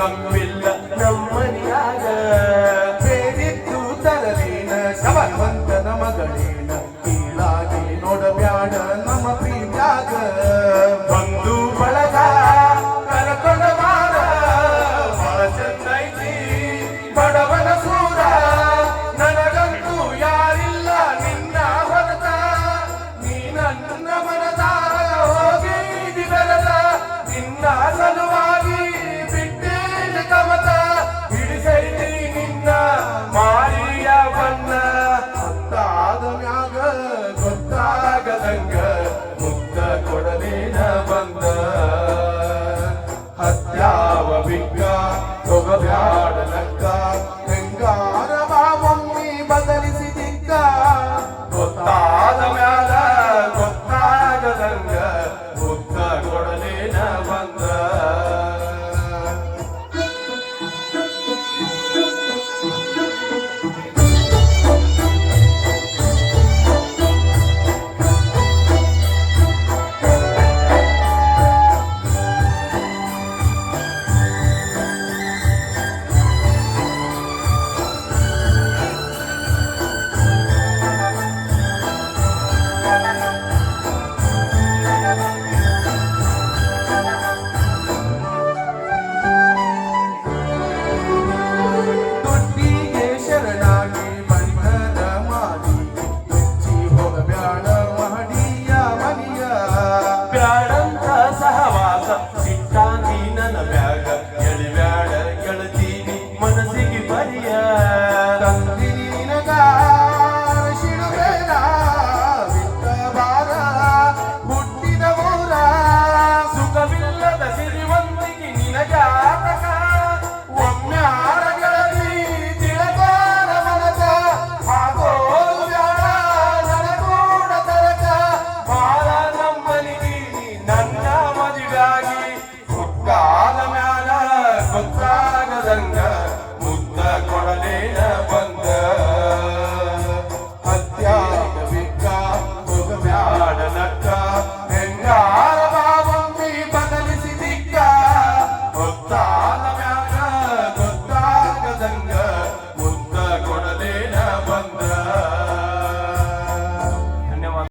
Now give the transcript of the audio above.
ಕಮ್ಮಿಲ್ಲ ನಮ್ಮನಿಯಾಗ ಬೇರಿದ್ದು ತರಲಿನ ಶಬಲವಂತನ ಮಗಳೇನ? ಕೀಳಾಗಿ ನೋಡಬ್ಯಾಡ ನಮ್ಮ ಪ್ರೀತಾಗ